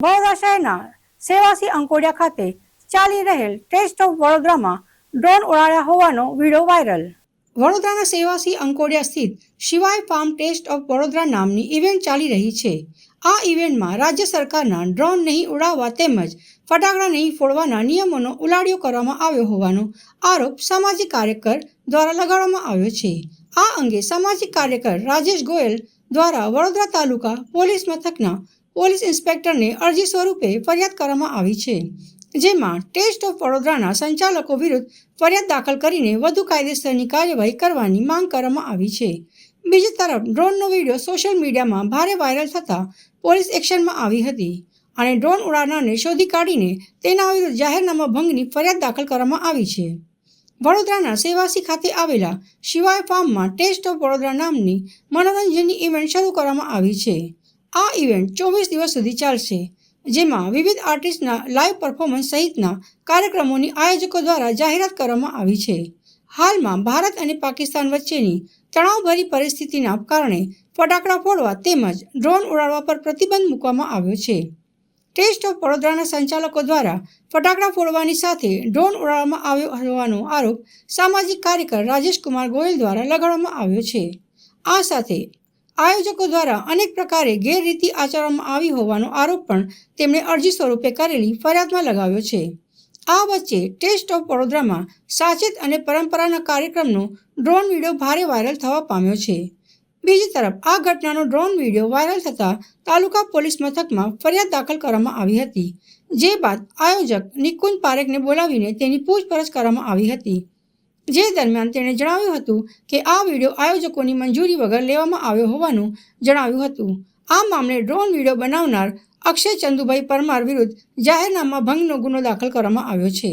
શહેરના સેવાસી અંકોડિયા ખાતે ચાલી રહેલ ટેસ્ટ ઓફ વડોદરામાં ડ્રોન ઉડાડ્યા હોવાનો વીડિયો વાયરલ. વડોદરાના સેવાસી અંકોડિયા સ્થિત શિવાય ફાર્મ ટેસ્ટ ઓફ વડોદરા નામની ઇવેન્ટ ચાલી રહી છે. આ ઇવેન્ટમાં રાજ્ય સરકારના ડ્રોન નહીં ઉડાવવા તેમજ ફટાકડા નહીં ફોડવાના નિયમોનો ઉલાડિયો કરવામાં આવ્યો હોવાનો આરોપ સામાજિક કાર્યકર દ્વારા લગાડવામાં આવ્યો છે. આ અંગે સામાજિક કાર્યકર રાજેશ ગોયલ દ્વારા વડોદરા તાલુકા પોલીસ મથકના પોલીસ ઇન્સ્પેક્ટરને અરજી સ્વરૂપે ફરિયાદ કરવામાં આવી છે, જેમાં ટેસ્ટ ઓફ વડોદરાના સંચાલકો વિરુદ્ધ ફરિયાદ દાખલ કરીને વધુ કાયદેસરની કાર્યવાહી કરવાની માંગ કરવામાં આવી છે. બીજી તરફ, ડ્રોનનો વીડિયો સોશિયલ મીડિયામાં ભારે વાયરલ થતાં પોલીસ એક્શનમાં આવી હતી અને ડ્રોન ઉડાડનારને શોધી કાઢીને તેના વિરુદ્ધ જાહેરનામા ભંગની ફરિયાદ દાખલ કરવામાં આવી છે. વડોદરાના સેવાસી ખાતે આવેલા શિવાય ફાર્મમાં ટેસ્ટ ઓફ વડોદરા નામની મનોરંજનની ઇવેન્ટ શરૂ કરવામાં આવી છે. આ ઇવેન્ટ ચોવીસ દિવસ સુધી ચાલશે, જેમાં વિવિધ આર્ટિસ્ટના લાઈવ પરફોર્મન્સ સહિતના કાર્યક્રમોની આયોજકો દ્વારા જાહેરાત કરવામાં આવી છે. હાલમાં ભારત અને પાકિસ્તાન વચ્ચેની તણાવભરી પરિસ્થિતિના કારણે ફટાકડા ફોડવા તેમજ ડ્રોન ઉડાડવા પર પ્રતિબંધ મૂકવામાં આવ્યો છે. ટેસ્ટ ઓફ વડોદરાના સંચાલકો દ્વારા ફટાકડા ફોડવાની સાથે ડ્રોન ઉડાડવામાં આવ્યો હોવાનો આરોપ સામાજિક કાર્યકર રાજેશ કુમાર ગોયલ દ્વારા લગાડવામાં આવ્યો છે. આ સાથે આયોજકો દ્વારા અનેક પ્રકારે ગેરરીતિ આચરવામાં આવી હોવાનો આરોપ પણ તેમણે અરજી સ્વરૂપે કરેલી ફરિયાદમાં લગાવ્યો છે. આ વચ્ચે ટેસ્ટ ઓફ વડોદરામાં સાચેત અને પરંપરાના કાર્યક્રમનો ડ્રોન વીડિયો ભારે વાયરલ થવા પામ્યો છે. બીજી તરફ, આ ઘટનાનો ડ્રોન વીડિયો વાયરલ થતાં તાલુકા પોલીસ મથકમાં ફરિયાદ દાખલ કરવામાં આવી હતી, જે બાદ આયોજક નિકુંજ પારેખને બોલાવીને તેની પૂછપરછ કરવામાં આવી હતી. જે દરમિયાન તેણે જણાવ્યું હતું કે આ વીડિયો આયોજકોની મંજૂરી વગર લેવામાં આવ્યો હોવાનું જણાવ્યું હતું. આ મામલે ડ્રોન વીડિયો બનાવનાર અક્ષય ચંદુભાઈ પરમાર વિરુદ્ધ જાહેરનામા ભંગનો ગુનો દાખલ કરવામાં આવ્યો છે.